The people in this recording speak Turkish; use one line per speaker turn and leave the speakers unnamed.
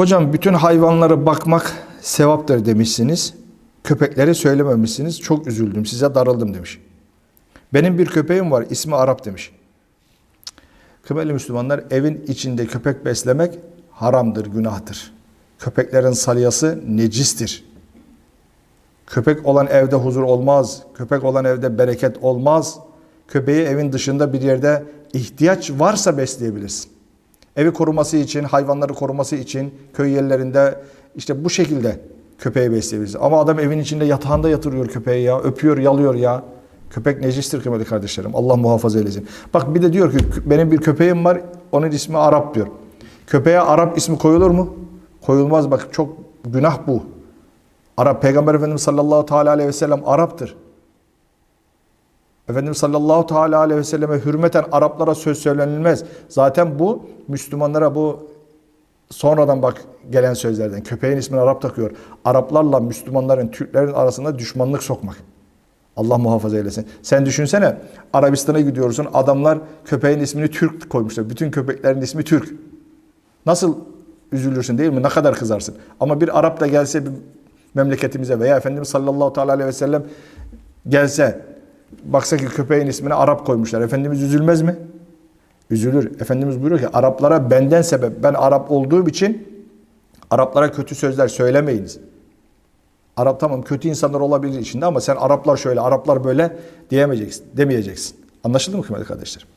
Hocam bütün hayvanlara bakmak sevaptır demişsiniz. Köpekleri söylememişsiniz. Çok üzüldüm. Size darıldım demiş. Benim bir köpeğim var. ismi Arap demiş. Kıymetli Müslümanlar evin içinde köpek beslemek haramdır, günahtır. Köpeklerin salyası necistir. Köpek olan evde huzur olmaz. Köpek olan evde bereket olmaz. Köpeği evin dışında bir yerde ihtiyaç varsa besleyebilirsin. Evi koruması için, hayvanları koruması için köy yerlerinde işte bu şekilde köpeği besleyebilirsin. Ama adam evin içinde yatağında yatırıyor köpeği ya, öpüyor, yalıyor ya. Köpek necistir kıymetli kardeşlerim. Allah muhafaza eylesin. Bak bir de diyor ki benim bir köpeğim var, onun ismi Arap diyor. Köpeğe Arap ismi koyulur mu? Koyulmaz bak çok günah bu. Arap Peygamber Efendimiz sallallahu aleyhi ve sellem Arap'tır. Efendimiz sallallahu teala aleyhi ve selleme hürmeten Araplara söz söylenilmez. Zaten bu Müslümanlara bu sonradan bak gelen sözlerden. Köpeğin ismini Arap takıyor. Araplarla Müslümanların, Türklerin arasında düşmanlık sokmak. Allah muhafaza eylesin. Sen düşünsene Arabistan'a gidiyorsun adamlar köpeğin ismini Türk koymuşlar. Bütün köpeklerin ismi Türk. Nasıl üzülürsün değil mi? Ne kadar kızarsın. Ama bir Arap da gelse bir memleketimize veya Efendimiz sallallahu aleyhi ve sellem gelse baksa ki köpeğin ismini Arap koymuşlar. Efendimiz üzülmez mi? Üzülür. Efendimiz buyuruyor ki Araplara benden sebep ben Arap olduğum için Araplara kötü sözler söylemeyiniz. Arap tamam kötü insanlar olabilir içinde ama sen Araplar şöyle, Araplar böyle diyemeyeceksin, demeyeceksin. Anlaşıldı mı kıymetli kardeşlerim?